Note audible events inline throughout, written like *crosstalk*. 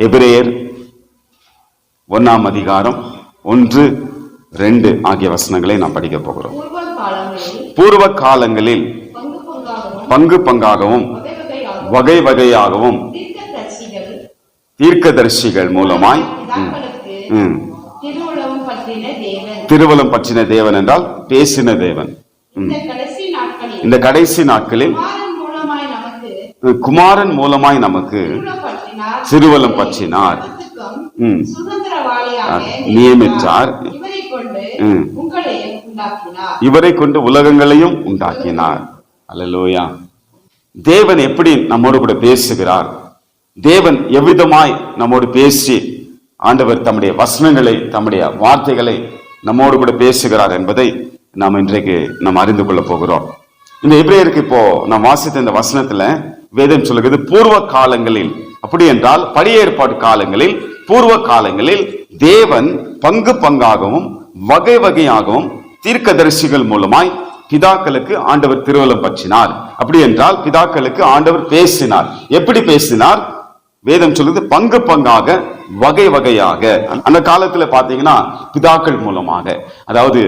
எபிரேயர் ஒன்னாம் அதிகாரம் ஒன்று ரெண்டு ஆகிய வசனங்களை நாம் படிக்க போகிறோம். பூர்வ காலங்களில் பங்கு பங்காகவும் வகை வகையாகவும் வகை தீர்க்கதரிசிகள் மூலமாய் ம், பற்றின தேவன் திருவலம் பற்றின தேவன் என்றால் பேசின தேவன். இந்த கடைசி நாட்களில் இந்த கடைசி நாட்களில் குமாரன் மூலமாய் நமக்கு குமாரன் மூலமாய் நமக்கு திருவுளம் பற்றினார். நியமித்தார். இவரை கொண்டு உலகங்களையும் உண்டாக்கினார். அல்லேலூயா. தேவன் எப்படி நம்மோடு கூட பேசுகிறார்? தேவன் எவ்விதமாய் நம்மோடு பேசி ஆண்டவர் தம்முடைய வசனங்களை தம்முடைய வார்த்தைகளை நம்மோடு கூட பேசுகிறார் என்பதை நாம் இன்றைக்கு நாம் அறிந்து கொள்ள போகிறோம். இந்த எபிரேயருக்கு இப்போ நாம் வாசித்த இந்த வசனத்துல வேதம் சொல்லுகிறது பூர்வ காலங்களில். அப்படி என்றால் பழைய ஏற்பாடு காலங்களில் பூர்வ காலங்களில் தேவன் பங்கு பங்காகவும் வகை வகையாகவும் தீர்க்கதரிசிகள் மூலமாய் பிதாக்களுக்கு ஆண்டவர் திருவலம் பற்றினார். அப்படி என்றால் பிதாக்களுக்கு ஆண்டவர் பேசினார். எப்படி பேசினார்? வேதம் சொல்லுது பங்கு பங்காக வகை வகையாக அந்த காலத்துல பாத்தீங்கன்னா பிதாக்கள் மூலமாக அதாவது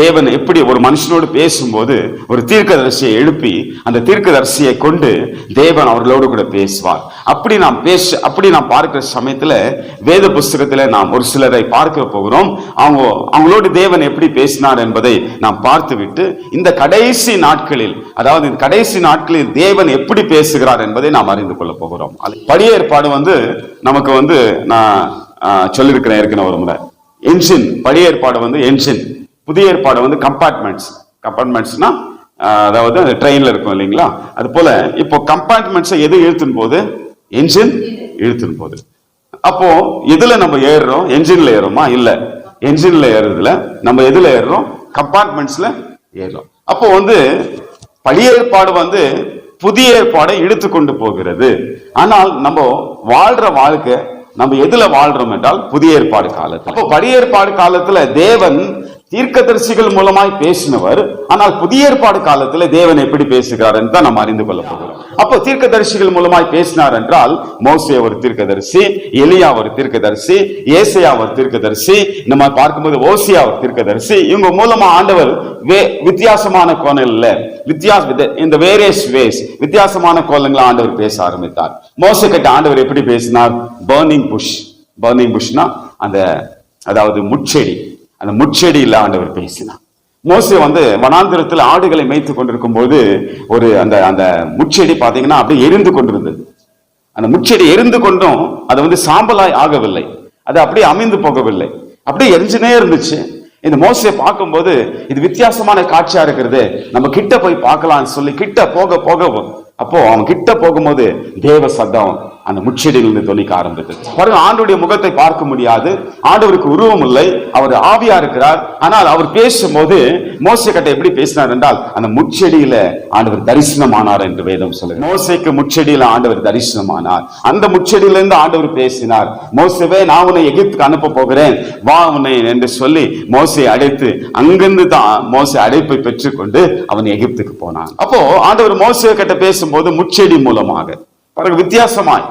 தேவன் எப்படி ஒரு மனுஷனோடு பேசும்போது ஒரு தீர்க்கதரிசியை எழுப்பி அந்த தீர்க்கதரிசியை கொண்டு தேவன் அவர்களோடு கூட பேசுவார். அப்படி நாம் பேச அப்படி நாம் பார்க்கிற சமயத்துல வேத புஸ்தகத்துல நாம் ஒரு சிலரை பார்க்க போகிறோம். அவங்க அவங்களோடு தேவன் எப்படி பேசினார் என்பதை நாம் பார்த்துவிட்டு இந்த கடைசி நாட்களில் அதாவது இந்த கடைசி நாட்களில் தேவன் எப்படி பேசுகிறார் என்பதை நாம் அறிந்து கொள்ள போகிறோம். படி ஏற்பாடு வந்து நமக்கு வந்து நான் ஆ, சொல்லியிருக்கிறேன் ஏற்கனவே ஒரு முறை. என்ஜின் பழைய ஏற்பாடு வந்து என்ஜின் புதிய ஏற்பாடு வந்து கம்பார்ட்மெண்ட்ஸ் கம்பார்ட்மெண்ட்ஸ்னா அதாவது அந்த ட்ரெயின்ல இருக்கும் இல்லைங்களா? அது போல இப்போ கம்பார்ட்மெண்ட்ஸை எது இழுத்துன்னு போகுது என்ஜின் இழுத்துன்னு போகுது அப்போ எதுல நம்ம ஏறுறோம்? என்ஜின்ல ஏறுறோமா? இல்ல. என்ஜின்ல ஏறுறதுல நம்ம எதுல ஏறுறோம்? கம்பார்ட்மெண்ட்ஸ்ல ஏறுறோம். அப்போ வந்து பழைய ஏற்பாடு வந்து புதிய ஏற்பாடை இழுத்து கொண்டு போகிறது. ஆனால் நம்ம வாழ்ற வாழ்க்கை நம்ம எதுல வாழ்றோம் என்றால் புதிய ஏற்பாடு காலத்தில். அப்போ பழைய ஏற்பாடு காலத்துல தேவன் தீர்க்கதரிசிகள் மூலமாய் பேசினவர். ஆனால் புதிய ஏற்பாடு காலத்துல தேவன் எப்படி பேசுகிறார் என்று தான் நம்ம அறிந்து கொள்ள போகிறோம். அப்போ தீர்க்கதரிசிகள் மூலமாய் பேசினார் என்றால் மோசே ஒரு தீர்க்கதரிசி எலியா ஒரு தீர்க்கதரிசி ஏசையா ஒரு தீர்க்கதரிசி நம்ம பார்க்கும்போது ஓசியா ஒரு தீர்க்கதரிசி. இவங்க மூலமா ஆண்டவர் வே வித்தியாசமான கோணல்ல வித்தியாச இந்த வேரியஸ் வேஸ் வித்தியாசமான கோலங்களை ஆண்டவர் பேச ஆரம்பித்தார். மோசை கிட்ட ஆண்டவர் எப்படி பேசினார்? பர்னிங் புஷ் பர்னிங் புஷ்னா அந்த அதாவது முச்செடி அந்த முச்செடியில் ஆண்டவர் பேசினார். மோசே வந்து வனாந்திரத்தில் ஆடுகளை மேய்த்து கொண்டிருக்கும் போது ஒரு அந்த அந்த முச்செடி பார்த்தீங்கன்னா அப்படியே எரிந்து கொண்டிருந்தது. அந்த முச்செடி எரிந்து கொண்டும் அது வந்து சாம்பலாய் ஆகவில்லை. அது அப்படியே அமைந்து போகவில்லை. அப்படியே எரிஞ்சுனே இருந்துச்சு. இந்த மோசையை பார்க்கும்போது இது வித்தியாசமான காட்சியா இருக்கிறது. நம்ம கிட்ட போய் பார்க்கலாம்னு சொல்லி கிட்ட போக போக அப்போ அவன் கிட்ட போகும்போது தேவ சத்தம் அந்த முச்செடியிலிருந்து துணிக்க ஆரம்பித்தது. பாருங்க ஆண்டுடைய முகத்தை பார்க்க முடியாது. ஆண்டவருக்கு உருவம் இல்லை. அவர் ஆவியா இருக்கிறார். ஆனால் அவர் பேசும்போது மோசை கட்ட எப்படி பேசினார் என்றால் அந்த முச்செடியில ஆண்டவர் தரிசனமானார் என்று வேதம் சொல்லுங்க மோசைக்கு முச்செடியில ஆண்டவர் தரிசனமானார். அந்த முச்செடியிலிருந்து ஆண்டவர் பேசினார். மோசவே நான் உன்னை எகிப்துக்கு அனுப்ப போகிறேன். வா உன்னை என்று சொல்லி மோசை அடைத்து அங்கிருந்து தான் மோசை அடைப்பை பெற்றுக்கொண்டு அவன் எகிப்துக்கு போனான். அப்போ ஆண்டவர் மோசை கிட்ட பேசும்போது முச்செடி மூலமாக பாருங்க வித்தியாசமாய்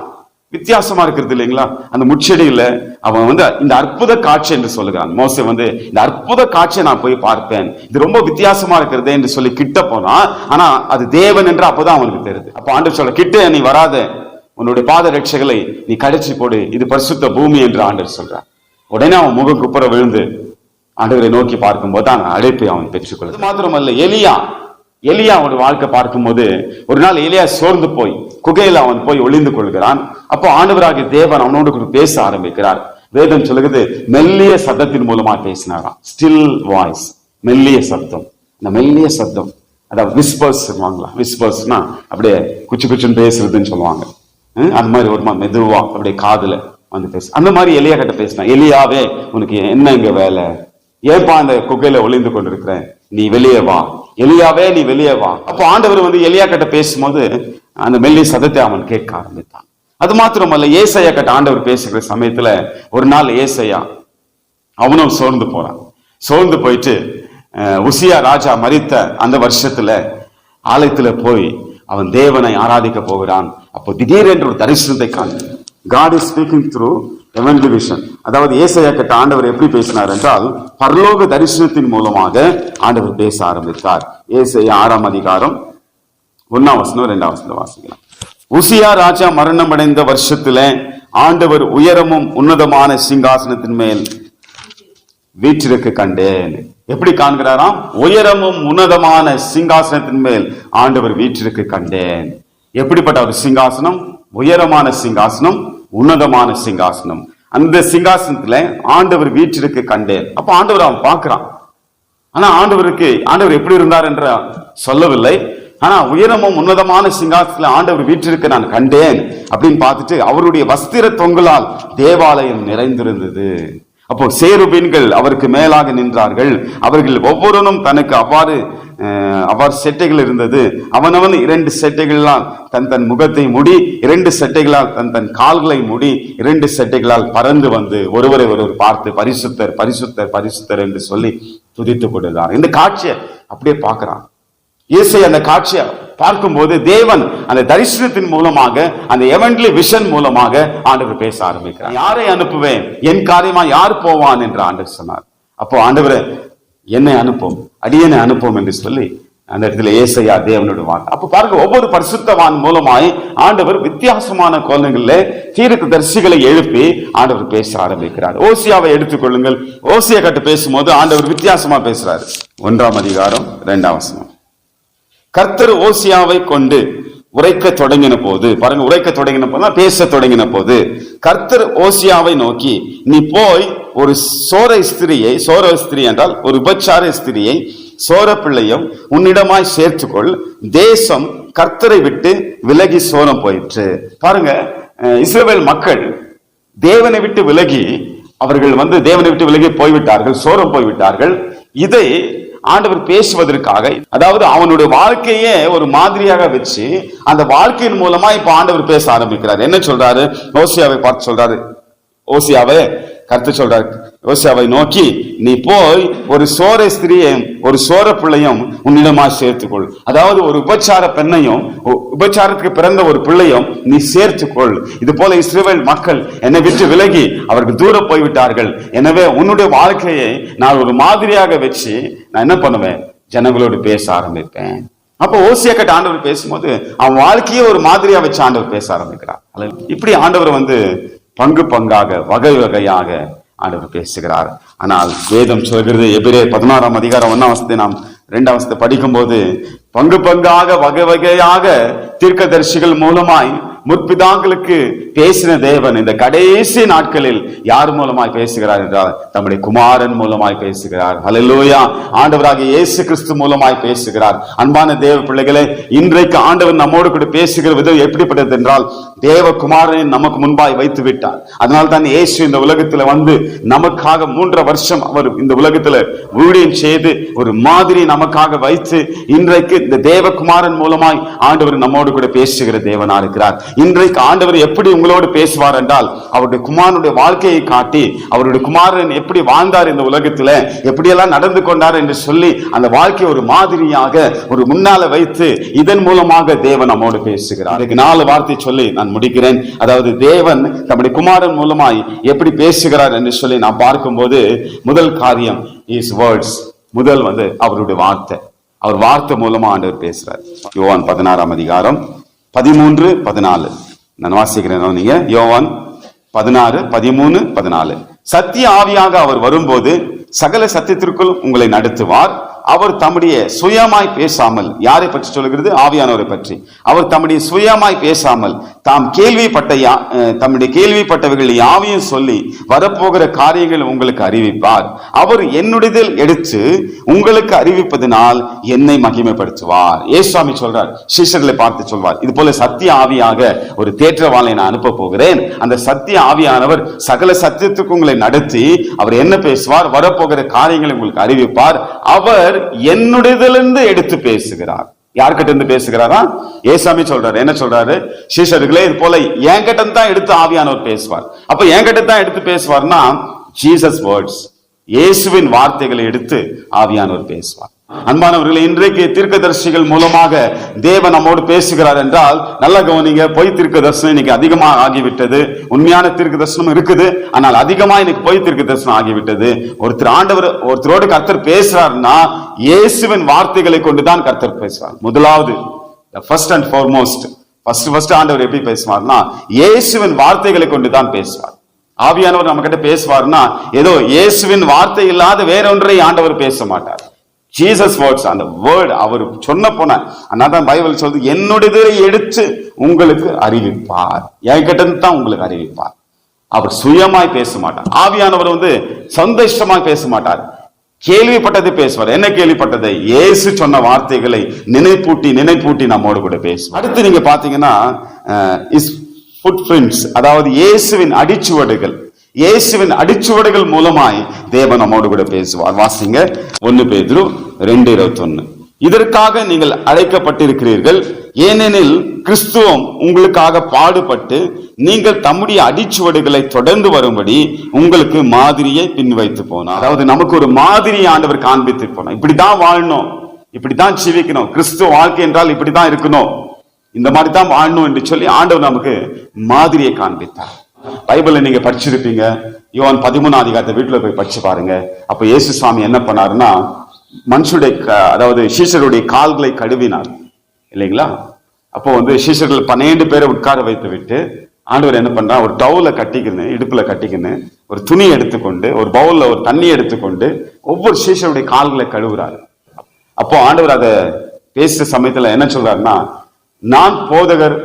வித்தியாசமா இருக்கிறது இல்லைங்களா? அந்த முச்செடியில அவன் வந்து இந்த அற்புத காட்சி என்று சொல்லுகிறான். மோசே வந்து இந்த அற்புத காட்சியை நான் போய் பார்ப்பேன். இது ரொம்ப வித்தியாசமா இருக்கிறது என்று சொல்லி கிட்ட போனான். ஆனா அது தேவன் என்று அப்பதான் அவனுக்கு தெரியுது. அப்ப ஆண்டவர் சொல்ல கிட்ட நீ வராத. உன்னுடைய பாத ரட்சைகளை நீ கடைச்சி போடு. இது பரிசுத்த பூமி என்று ஆண்டவர் சொல்றான் உடனே அவன் முகம் குப்புற விழுந்து ஆண்டவரை நோக்கி பார்க்கும்போது தான் அழைப்பை அவன் பெற்றுக்கொள்ள மாத்திரமல்ல எலியா. எலியா அவனுடைய வாழ்க்கை பார்க்கும்போது ஒரு நாள் எலியா சோர்ந்து போய் குகையில அவன் போய் ஒளிந்து கொள்கிறான். அப்போ ஆண்டவராகிய தேவன் அவனோடு கூட பேச ஆரம்பிக்கிறார். வேதம் சொல்லுகிறது மெல்லிய சத்தத்தின் மூலமா பேசினாராம். ஸ்டில் வாய்ஸ் மெல்லிய சத்தம். இந்த மெல்லிய சத்தம் அதாவது விஸ்பர்ஸ் சொல்லுவாங்களா விஸ்பர்ஸ்னா அப்படியே குச்சி குச்சின்னு பேசுறதுன்னு சொல்லுவாங்க. அந்த மாதிரி ஒருமா மெதுவா அப்படியே காதுல வந்து பேசு. அந்த மாதிரி எலியா கிட்ட பேசினா எலியாவே உனக்கு என்ன இங்க வேலை? ஏன்பா அந்த குகையில ஒளிந்து கொண்டிருக்கிறேன் நீ வெளியே வா. எலியாவே நீ வெளியே வா. அப்போ ஆண்டவர் வந்து எலியா கிட்ட பேசும்போது அந்த மெல்லி சதத்தை அவன் கேட்க ஆரம்பித்தான். அது மாத்திரமல்ல ஏசையா கிட்ட ஆண்டவர் பேசுகிற சமயத்துல ஒரு நாள் ஏசையா அவனும் சோர்ந்து போறான். சோர்ந்து போயிட்டு உசியா ராஜா மறித்த அந்த வருஷத்துல ஆலயத்துல போய் அவன் தேவனை ஆராதிக்க போகிறான். அப்போ திடீரென்று ஒரு தரிசனத்தை காண God is speaking through heavenly அதாவது ஏசையா கிட்ட ஆண்டவர் எப்படி பேசினார் என்றால் பரலோக தரிசனத்தின் மூலமாக ஆண்டவர் பேச ஆரம்பித்தார். ஏசையா ஆறாம் அதிகாரம் ஒன்னாம் வசனம் ரெண்டாம் வசனம் வாசிக்கலாம். உசியா ராஜா மரணம் அடைந்த வருஷத்துல ஆண்டவர் உயரமும் உன்னதமான சிங்காசனத்தின் மேல் வீற்றிருக்க கண்டேன். எப்படி காண்கிறாராம்? உயரமும் உன்னதமான சிங்காசனத்தின் மேல் ஆண்டவர் வீற்றிருக்க கண்டேன். எப்படிப்பட்ட ஒரு சிங்காசனம்? உயரமான சிங்காசனம் உன்னதமான சிங்காசனம். அந்த சிங்காசனத்துல ஆண்டவர் வீட்டிற்கு கண்டேன். அப்ப ஆண்டவர் அவன் பார்க்கிறான். ஆனா ஆண்டவருக்கு ஆண்டவர் எப்படி இருந்தார் என்ற சொல்லவில்லை. ஆனா உயரமும் உன்னதமான சிங்காசனத்துல ஆண்டவர் வீற்றிருக்க நான் கண்டேன் அப்படின்னு பார்த்துட்டு அவருடைய வஸ்திர தொங்கலால் தேவாலயம் நிறைந்திருந்தது. அப்போ சேருபீன்கள் அவருக்கு மேலாக நின்றார்கள். அவர்கள் ஒவ்வொருவனும் தனக்கு அவ்வாறு அவ்வாறு செட்டைகள் இருந்தது. அவனவன் இரண்டு செட்டைகளால் தன் தன் முகத்தை மூடி இரண்டு செட்டைகளால் தன் தன் கால்களை மூடி இரண்டு செட்டைகளால் பறந்து வந்து ஒருவரை ஒருவர் பார்த்து பரிசுத்தர் பரிசுத்தர் பரிசுத்தர் என்று சொல்லி துதித்துக் கொண்டிருந்தார் இந்த காட்சியை அப்படியே பார்க்கிறான். இயேசை அந்த காட்சியை பார்க்கும்போது தேவன் அந்த தரிசனத்தின் மூலமாக அந்த எவன்லி விஷன் மூலமாக ஆண்டவர் பேச ஆரம்பிக்கிறார். யாரை அனுப்புவேன்? என் காரியமா யார் போவான்? என்று ஆண்டவர் சொன்னார். அப்போ ஆண்டவர் என்னை அனுப்பும் அடியனை அனுப்பும் என்று சொல்லி அந்த இடத்துல ஏசையா தேவனோட வாக்கு அப்ப பாருங்க ஒவ்வொரு பரிசுத்தவான் மூலமாய் ஆண்டவர் வித்தியாசமான கோலங்களில் தீர்க்க தரிசிகளை எழுப்பி ஆண்டவர் பேச ஆரம்பிக்கிறார். ஓசியாவை எடுத்துக்கொள்ளுங்கள் ஓசியா கட்டு பேசும்போது ஆண்டவர் வித்தியாசமா பேசுறாரு. ஒன்றாம் அதிகாரம் இரண்டாம் வசனம். கர்த்தர் ஓசியாவை கொண்டு உரைக்க தொடங்கின போது பாருங்க உரைக்க தொடங்கின போது பேச தொடங்கின போது கர்த்தர் ஓசியாவை நோக்கி நீ போய் ஒரு சோர ஸ்திரியை சோர ஸ்திரி என்றால் ஒரு உபச்சார ஸ்திரியை சோர பிள்ளையும் உன்னிடமாய் சேர்த்துக்கொள். தேசம் கர்த்தரை விட்டு விலகி சோரம் போயிற்று. பாருங்க இஸ்ரேல் மக்கள் தேவனை விட்டு விலகி அவர்கள் வந்து தேவனை விட்டு விலகி போய்விட்டார்கள் சோரம் போய்விட்டார்கள். இதை ஆண்டவர் பேசுவதற்காக அதாவது அவனுடைய வாழ்க்கையே ஒரு மாதிரியாக வச்சு அந்த வாழ்க்கையின் மூலமா இப்ப ஆண்டவர் பேச ஆரம்பிக்கிறார். என்ன சொல்றாரு? ஓசியாவை பார்த்து சொல்றாரு. ஓசியாவே கருத்து சொல்றாரு ஓசியாவை நோக்கி நீ போய் ஒரு சோர ஸ்திரியும் ஒரு சோர பிள்ளையும் உன்னிடமா சேர்த்துக்கொள். அதாவது ஒரு உபச்சார பெண்ணையும் உ- உபச்சாரத்துக்கு பிறந்த ஒரு பிள்ளையும் நீ சேர்த்துக்கொள். இது போல இஸ்ரவேல் மக்கள் என்னை விட்டு விலகி அவர்கள் தூர போய்விட்டார்கள். எனவே உன்னுடைய வாழ்க்கையை நான் ஒரு மாதிரியாக வச்சு நான் என்ன பண்ணுவேன்? ஜனங்களோடு பேச ஆரம்பிப்பேன். அப்போ ஓசியா கட்ட ஆண்டவர் பேசும்போது அவன் வாழ்க்கையே ஒரு மாதிரியா வச்சு ஆண்டவர் பேச ஆரம்பிக்கிறார். இப்படி ஆண்டவர் வந்து பங்கு பங்காக வகை வகையாக ஆண்டவர் பேசுகிறார். ஆனால் வேதம் சொல்கிறது எபிரே பதினாறாம் அதிகாரம் ஒன்னாம் வசத்தை நாம் ரெண்டாம் வசத்தை படிக்கும்போது பங்கு பங்காக வகை வகையாக தீர்க்கதரிசிகள் மூலமாய் முற்பிதாங்களுக்கு பேசின தேவன் இந்த கடைசி நாட்களில் யார் மூலமாய் பேசுகிறார் என்றால் தம்முடைய குமாரன் மூலமாய் பேசுகிறார். ஹalleluya ஆண்டவராக இயேசு கிறிஸ்து மூலமாய் பேசுகிறார். அன்பான தேவ பிள்ளைகளே இன்றைக்கு ஆண்டவர் நம்மோடு கூட பேசுகிற விதம் எப்படிப்பட்டது என்றால் தேவ குமாரனை நமக்கு முன்பாய் வைத்து விட்டார். அதனால தான் இயேசு இந்த உலகத்துல வந்து நமக்காக மூன்றரை வருஷம் அவர் இந்த உலகத்துல ஊழியம் செய்து ஒரு மாதிரி நமக்காக வைத்து இன்றைக்கு இந்த தேவகுமாரன் மூலமாய் ஆண்டவர் நம்மோடு கூட பேசுகிற தேவனா இருக்கிறார். இன்றைக்கு ஆண்டவர் எப்படி உங்களோடு பேசுவார் என்றால் அவருடைய குமாரனுடைய வாழ்க்கையை காட்டி அவருடைய குமாரன் எப்படி வாழ்ந்தார் இந்த உலகத்துல எப்படியெல்லாம் நடந்து கொண்டார் என்று சொல்லி அந்த வாழ்க்கையை ஒரு மாதிரியாக ஒரு முன்னால வைத்து இதன் மூலமாக தேவன் நம்மோடு பேசுகிறார். நாலு வார்த்தை சொல்லி நான் முடிக்கிறேன். அதாவது தேவன் தம்முடைய குமாரன் மூலமாய் எப்படி பேசுகிறார் என்று சொல்லி நான் பார்க்கும்போது முதல் காரியம் இஸ் வேர்ட்ஸ் முதல் வந்து அவருடைய வார்த்தை. அவர் வார்த்தை மூலமா ஆண்டவர் பேசுறார். யோவான் பதினாறாம் அதிகாரம் பதிமூன்று பதினாலு. நான் வாசிக்கிறேன் நீங்க. யோவான் பதினாறு பதிமூணு பதினாலு. சத்திய ஆவியாக அவர் வரும்போது சகல சத்தியத்திற்குள் உங்களை நடத்துவார். அவர் தம்முடைய சுயமாய் பேசாமல் யாரை பற்றி சொல்லுகிறது ஆவியானவரை பற்றி. அவர் தம்முடைய சுயமாய் பேசாமல் தாம் கேள்விப்பட்ட யா- தம்முடைய கேள்விப்பட்டவைகள் யாவையும் சொல்லி வரப்போகிற காரியங்கள் உங்களுக்கு அறிவிப்பார். அவர் என்னுடையதில் எடுத்து உங்களுக்கு அறிவிப்பதனால் என்னை மகிமைப்படுத்துவார். ஏசுவாமி சொல்றார் சிஷ்யர்களை பார்த்து சொல்வார் இது போல சத்திய ஆவியாக ஒரு தேற்றவாளை நான் அனுப்ப போகிறேன். அந்த சத்திய ஆவியானவர் சகல சத்தியத்துக்கு உங்களை நடத்தி அவர் என்ன பேசுவார் வரப்போகிற காரியங்களை உங்களுக்கு அறிவிப்பார். அவர் என்னுடையதிலிருந்து எடுத்து பேசுகிறார். யார்கிட்ட இருந்து பேசுகிறாரா? ஏசாமி சொல்றாரு. என்ன சொல்றாரு? சீஷர்களே இது போல என்கிட்ட தான் எடுத்து ஆவியானவர் பேசுவார். அப்ப என்கிட்ட தான் எடுத்து பேசுவார்னா ஜீசஸ் வேர்ட்ஸ் இயேசுவின் வார்த்தைகளை எடுத்து ஆவியானவர் பேசுவார். அன்பானவர்களே இன்றைக்கு தீர்க்கதரிசிகள் மூலமாக தேவன் நம்மோடு பேசுகிறார் என்றால் நல்ல கவனிங்க பொய் தீர்க்க தரிசனம் இன்னைக்கு அதிகமா ஆகிவிட்டது. உண்மையான தீர்க்க தரிசனம் இருக்குது. ஆனால் அதிகமா இன்னைக்கு பொய் தீர்க்க தரிசனம் ஆகிவிட்டது. ஒருத்தர் ஆண்டவர் ஒருத்தரோடு கர்த்தர் பேசுறாருன்னா இயேசுவின் வார்த்தைகளை கொண்டுதான் கர்த்தர் பேசுறார் முதலாவது first and foremost first first ஆண்டவர் எப்படி பேசுவார்னா இயேசுவின் வார்த்தைகளை கொண்டுதான் பேசுவார். ஆவியானவர் நம்ம கிட்ட பேசுவார்னா ஏதோ இயேசுவின் வார்த்தை இல்லாத வேறொன்றை ஆண்டவர் பேச மாட்டார். ஜீசஸ் வேர்ட்ஸ் அந்த வேர்ட் அவர் சொன்ன போன தான் பைபிள் சொல்றது என்னுடையதை எடுத்து உங்களுக்கு அறிவிப்பார். என்கிட்ட தான் உங்களுக்கு அறிவிப்பார். அவர் சுயமாய் பேச மாட்டார் ஆவியானவர் வந்து சொந்த இஷ்டமாய் பேச மாட்டார் கேள்விப்பட்டதை பேசுவார். என்ன கேள்விப்பட்டதை? இயேசு சொன்ன வார்த்தைகளை நினைப்பூட்டி நினைப்பூட்டி நம்மோடு கூட பேசுவோம் அடுத்து நீங்க பாத்தீங்கன்னா இஸ் ஃபுட் பிரிண்ட்ஸ் அதாவது இயேசுவின் அடிச்சுவடுகள். இயேசுவின் அடிச்சுவடுகள் மூலமாய் தேவன் நம்மோடு கூட பேசுவார். வாசிங்க. ஒன்னு பேதுரு ரெண்டு இருபத்தி இதற்காக நீங்கள் அழைக்கப்பட்டிருக்கிறீர்கள். ஏனெனில் கிறிஸ்துவம் உங்களுக்காக பாடுபட்டு நீங்கள் தம்முடைய அடிச்சுவடுகளை தொடர்ந்து வரும்படி உங்களுக்கு மாதிரியை பின் வைத்து போனார். அதாவது நமக்கு ஒரு மாதிரி ஆண்டவர் காண்பித்து போனார். இப்படிதான் வாழணும். இப்படிதான் ஜீவிக்கணும். கிறிஸ்துவ வாழ்க்கை என்றால் இப்படிதான் இருக்கணும். இந்த மாதிரி தான் வாழணும் என்று சொல்லி ஆண்டவர் நமக்கு மாதிரியை காண்பித்தார். பைபிளை நீங்க படிச்சிருப்பீங்க. யோன் பதிமூணாம் அதிகாரத்தை வீட்டுல போய் படிச்சு பாருங்க. அப்ப இயேசு சுவாமி என்ன பண்ணாருன்னா மனுஷருடைய அதாவது சீசருடைய கால்களை கழுவினார். இல்லைங்களா? அப்போ வந்து சீசர்கள் பன்னெண்டு பேரை உட்கார வைத்து விட்டு ஆண்டவர் என்ன பண்றா ஒரு டவுல கட்டிக்கின்னு இடுப்புல கட்டிக்கின்னு ஒரு துணி எடுத்துக்கொண்டு ஒரு பவுல்ல ஒரு தண்ணி எடுத்துக்கொண்டு ஒவ்வொரு சீசருடைய கால்களை கழுவுறாரு. அப்போ ஆண்டவர் அதை பேசுற சமயத்துல என்ன சொல்றாருன்னா நான் போதகர்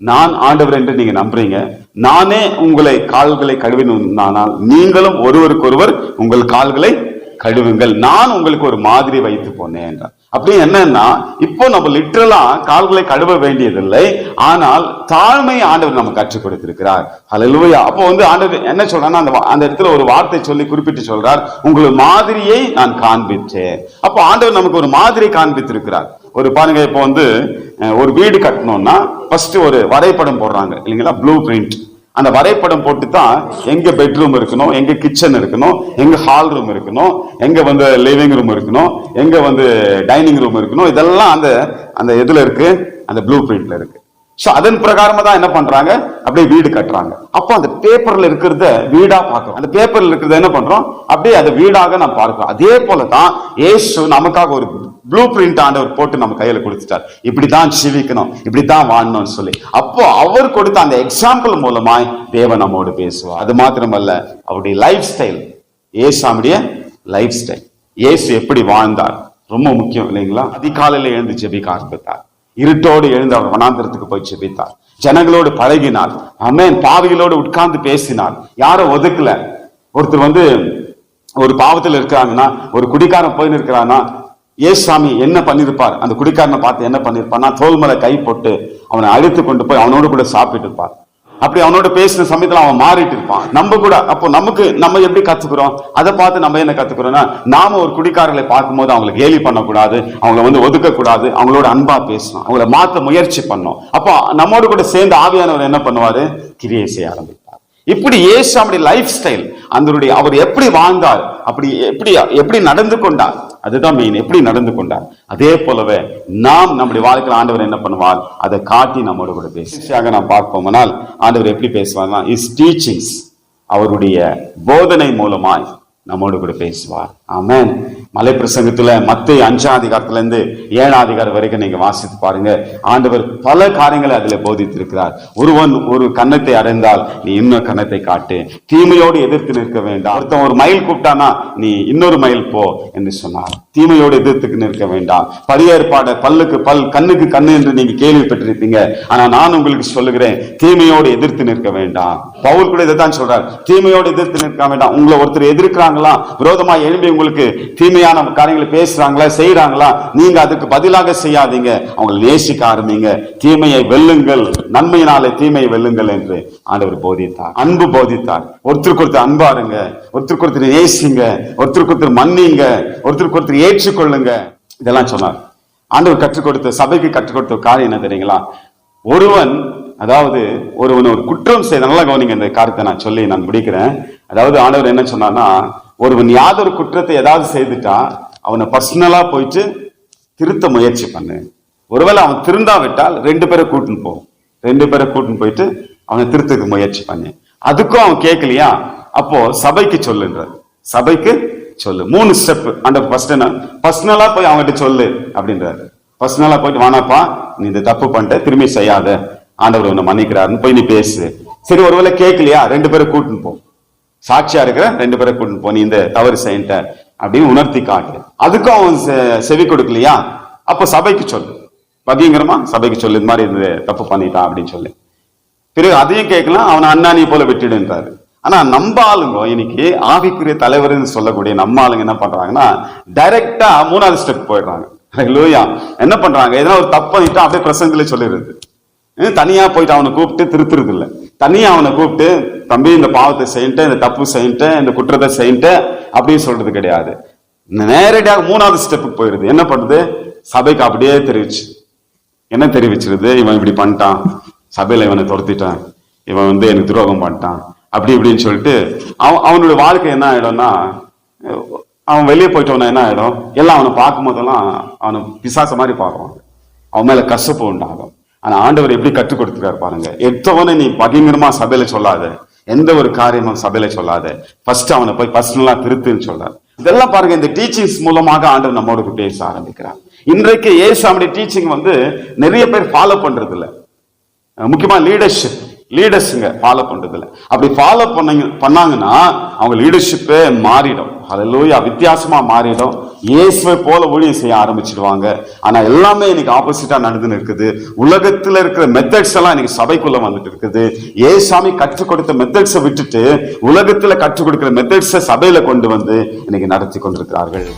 நான் ஆண்டவர் என்று நீங்க நம்புறீங்க. நானே உங்களை கால்களை கழுவினால் நீங்களும் ஒருவருக்கொருவர் உங்கள் கால்களை கழுவுங்கள். நான் உங்களுக்கு ஒரு மாதிரி வைத்து போனேன் என்றார். அப்படி என்னன்னா இப்போ நம்ம லிட்டரலா கால்களை கழுவ வேண்டியதில்லை. ஆனால் தாழ்மை ஆண்டவர் நமக்கு கற்றுக் கொடுத்திருக்கிறார். ஹalleluya அப்போ வந்து ஆண்டவர் என்ன சொல்றான்னா அந்த அந்த இடத்துல ஒரு வார்த்தை சொல்லி குறிப்பிட்டு சொல்றார். உங்கள் மாதிரியை நான் காண்பித்தேன். அப்போ ஆண்டவர் நமக்கு ஒரு மாதிரி காண்பித்திருக்கிறார். ஒரு பாருங்க இப்போ வந்து ஒரு வீடு கட்டணும்னா ஃபர்ஸ்ட் ஒரு வரைபடம் போடுறாங்க இல்லைங்களா? ப்ளூ பிரிண்ட் அந்த வரைபடம் போட்டு தான் எங்க பெட்ரூம் இருக்கணும் எங்க கிச்சன் இருக்கணும் எங்க ஹால் ரூம் இருக்கணும் எங்க வந்து லிவிங் ரூம் இருக்கணும் எங்க வந்து டைனிங் ரூம் இருக்கணும் இதெல்லாம் அந்த அந்த இதுல இருக்கு அந்த ப்ளூ பிரிண்ட்ல இருக்கு. சோ அதன் பிரகாரமா தான் என்ன பண்றாங்க? அப்படியே வீடு கட்டுறாங்க. அப்போ அந்த பேப்பர்ல இருக்கிறத வீடா பார்க்கிறோம். அந்த பேப்பர்ல இருக்கிறத என்ன பண்றோம்? அப்படியே அதை வீடாக நாம் பார்க்கிறோம். அதே போல தான் ஏசு நமக்காக ஒரு ப்ளூ பிரிண்ட் ஆண்டவர் போட்டு நம்ம கையில கொடுத்துட்டார். இப்படிதான் ஜீவிக்கணும் இப்படிதான் வாழணும்னு சொல்லி. அப்போ அவர் கொடுத்த அந்த எக்ஸாம்பிள் மூலமாய் தேவன் நம்மோடு பேசுவார். அது மாத்திரமல்ல அவருடைய லைஃப் ஸ்டைல் ஏசாமுடைய லைஃப் ஸ்டைல் ஏசு எப்படி வாழ்ந்தார்? ரொம்ப முக்கியம் இல்லைங்களா? அதிகாலையில எழுந்து ஜெபிக்க ஆரம்பித்தார். இருட்டோடு எழுந்து அவர் வனாந்திரத்துக்கு போய் செபித்தார் ஜனங்களோடு பழகினார் அமேன் பாவிகளோடு உட்கார்ந்து பேசினார் யாரும் ஒதுக்கல. ஒருத்தர் வந்து ஒரு பாவத்தில் இருக்கிறாங்கன்னா ஒரு குடிக்காரன் போயின்னு இருக்கிறான்னா ஏசாமி என்ன பண்ணிருப்பார்? அந்த குடிக்காரனை பார்த்து என்ன பண்ணிருப்பார்னா தோல்மலை கை போட்டு அவனை அழைத்து கொண்டு போய் அவனோடு கூட சாப்பிட்டு இருப்பார் அப்படி அவனோட பேசின சமயத்துல அவன் மாறிட்டு இருப்பான். நம்ம கூட அப்போ நமக்கு நம்ம எப்படி கத்துக்கிறோம்? அதை பார்த்து நம்ம என்ன கத்துக்கிறோம்னா நாம ஒரு குடிக்காரர்களை பார்க்கும்போது அவங்களை கேலி பண்ணக்கூடாது அவங்கள வந்து ஒதுக்க கூடாது அவங்களோட அன்பா பேசணும் அவங்கள மாத்த முயற்சி பண்ணோம் அப்போ நம்மோடு கூட சேர்ந்து ஆவியானவர் என்ன பண்ணுவாரு? கிரியை செய்ய ஆரம்பிக்கும் இப்படி ஏசு அவருடைய லைஃப் ஸ்டைல் அதனுடைய அவர் எப்படி வாழ்ந்தார் அப்படி எப்படி எப்படி நடந்து கொண்டார் அதுதான் மெயின் எப்படி நடந்து கொண்டார்? அதே போலவே நாம் நம்முடைய வாழ்க்கையில் ஆண்டவர் என்ன பண்ணுவார்? அதை காட்டி நம்மோட கூட பேசியாக நாம் பார்ப்போம்னால் ஆண்டவர் எப்படி பேசுவார்னா இஸ் டீச்சிங்ஸ் அவருடைய போதனை மூலமாய் நம்மோடு கூட பேசுவார். ஆமென். மலை பிரசங்கத்துல மத்திய அஞ்சாம் அதிகாரத்துல இருந்து ஏழாம் அதிகாரம் வரைக்கும் நீங்க வாசித்து பாருங்க. ஆண்டவர் பல காரியங்களை அதுல போதித்திருக்கிறார். ஒருவன் ஒரு கன்னத்தை அடைந்தால் நீ இன்னொரு கன்னத்தை காட்டு. தீமையோடு எதிர்த்து நிற்க வேண்டாம். ஒருத்தன் ஒரு மைல் கூப்பிட்டானா நீ இன்னொரு மைல் போ என்று சொன்னார். தீமையோடு எதிர்த்து நிற்க வேண்டாம். பரியேற்பாடு பல்லுக்கு பல் கண்ணுக்கு கண்ணு என்று நீங்க கேள்விப்பட்டிருப்பீங்க. ஆனா நான் உங்களுக்கு சொல்லுகிறேன் தீமையோடு எதிர்த்து நிற்க வேண்டாம். பவுல் கூட இதை தான் சொல்றார். தீமையோடு எதிர்த்து நிற்க வேண்டாம். உங்களை ஒருத்தர் எதிர்க்கிறாங்களா? விரோதமா எழும்பி உங்களுக்கு தீமையான காரியங்களை பேசுறாங்களா செய்யறாங்களா நீங்க அதுக்கு பதிலாக செய்யாதீங்க. அவங்களை நேசிக்க ஆரம்பிங்க. தீமையை வெல்லுங்கள். நன்மையினாலே தீமையை வெல்லுங்கள் என்று ஆண்டவர் போதித்தார். அன்பு போதித்தார். ஒருத்தருக்கு ஒருத்தர் கொடுத்து இருங்க ஒருத்தருக்கு ஒருத்தர் நேசிங்க. ஒருத்தருக்கு ஒருத்தர் மன்னிங்க. ஒருத்தருக்கு ஒருத்தர் ஏற்றுக்கொள்ளுங்க. இதெல்லாம் சொன்னார். ஆண்டவர் கற்றுக் கொடுத்த சபைக்கு கற்றுக் கொடுத்த காரியம் என்ன தெரியுங்களா? ஒருவன் அதாவது ஒருவன் ஒரு குற்றம் செய்த நல்லா கவனிங்க இந்த காரியத்தை நான் சொல்லி நான் முடிக்கிறேன். அதாவது ஆண்டவர் என்ன சொன்னார்னா ஒருவன் யாதொரு குற்றத்தை ஏதாவது செய்துட்டா அவனை பர்சனலா போயிட்டு திருத்த முயற்சி பண்ணு. ஒருவேளை அவன் திருந்தாவிட்டால் ரெண்டு பேரை கூட்டின்னு போ. ரெண்டு பேரை கூட்டின்னு போயிட்டு அவனை திருத்துக்கு முயற்சி பண்ணு. அதுக்கும் அவன் கேட்கலையா? அப்போ சபைக்கு சொல்லுன்றார். சபைக்கு சொல்லு. மூணு ஸ்டெப் அந்த ஃபர்ஸ்ட் என்ன? பர்சனலா போய் அவன்கிட்ட சொல்லு அப்படின்றாரு. பர்சனலா போயிட்டு வானாப்பா நீ இந்த தப்பு பண்ணிட்ட திரும்பி செய்யாத. ஆண்டவர் உன்னை மன்னிக்கிறாருன்னு போய் நீ பேசு. சரி ஒருவேளை கேட்கலையா? ரெண்டு பேரை கூட்டின்னு போ. சாட்சியா இருக்கிற ரெண்டு பேரை கூட்டின்னு போ. நீ இந்த தவறு செய்யிட்ட அப்படின்னு உணர்த்தி காட்டு. அதுக்கும் அவன் செ- செவி கொடுக்கலையா? அப்ப சபைக்கு சொல்லு. பகிங்கரமா சபைக்கு சொல்லு. இந்த மாதிரி இது தப்பு பண்ணிட்டான் அப்படின்னு சொல்லு. பிறகு அதையும் கேட்கலாம். அவனை அண்ணானி போல விட்டுடுன்றாரு. ஆனா நம்ம ஆளுங்க இன்னைக்கு ஆவிக்குரிய தலைவர்னு சொல்லக்கூடிய நம்ம ஆளுங்க என்ன பண்றாங்கன்னா டைரக்டா மூணாவது ஸ்டெப் போயிடுறாங்க. *laughs* லூயா என்ன பண்றாங்க? எதனா ஒரு தப்பு அப்படியே பிரசங்கத்திலே சொல்லிடுறது. தனியா போயிட்டு அவனை கூப்பிட்டு திருத்துறது இல்ல. தனியா அவனை கூப்பிட்டு தம்பி இந்த பாவத்தை செய்யிட்டு இந்த தப்பு செய்யிட்டு இந்த குற்றத்தை செய்யிட்டு அப்படின்னு சொல்றது கிடையாது. நேரடியாக மூணாவது ஸ்டெப்புக்கு போயிடுது என்ன பண்ணுது? சபைக்கு அப்படியே தெரிவிச்சு. என்ன தெரிவிச்சிருது? இவன் இப்படி பண்ணிட்டான். சபையில இவனை துரத்திட்டான். இவன் வந்து எனக்கு துரோகம் பண்ணிட்டான். அப்படி இப்படின்னு சொல்லிட்டு அவன் அவனுடைய வாழ்க்கை என்ன ஆயிடும்னா அவன் வெளியே போயிட்டவனா என்ன ஆயிடும்? எல்லாம் அவனை பார்க்கும் போதெல்லாம் அவனை பிசாச மாதிரி பார்க்குவான் அவன் மேல கசப்பு உண்டாகும். ஆனா ஆண்டவர் எப்படி கற்றுக் கொடுத்துருக்காரு பாருங்க. எத்தவனை நீ பகிங்கரமா சபையில சொல்லாத. எந்த ஒரு காரியமும் சபையில சொல்லாத. ஃபர்ஸ்ட் அவனை போய் பர்சனலா திருத்துன்னு சொல்றாரு. இதெல்லாம் பாருங்க இந்த டீச்சிங்ஸ் மூலமாக ஆண்டவர் நம்மோடு பேச ஆரம்பிக்கிறார். இன்றைக்கு ஏசாமுடைய டீச்சிங் வந்து நிறைய பேர் ஃபாலோ பண்றது இல்லை முக்கியமா லீடர்ஷிப் லீடர்ஸுங்க ஃபாலோ பண்றது அப்படி ஃபாலோ பண்ணீங்க பண்ணாங்கன்னா அவங்க லீடர்ஷிப்பே மாறிடும். ஹalleluya வித்தியாசமா மாறிடும். இயேசுவை போல ஊழியம் செய்ய ஆரம்பிச்சிடுவாங்க. ஆனா எல்லாமே இன்னைக்கு ஆப்போசிட்டா நடந்துன்னு இருக்குது உலகத்துல இருக்கிற மெத்தட்ஸ் எல்லாம் இன்னைக்கு சபைக்குள்ள வந்துட்டு இருக்குது. ஏசாமி கற்றுக் கொடுத்த மெத்தட்ஸை விட்டுட்டு உலகத்துல கற்றுக் கொடுக்கிற மெத்தட்ஸை சபையில கொண்டு வந்து இன்னைக்கு நடத்தி கொண்டிருக்கிறார்கள்.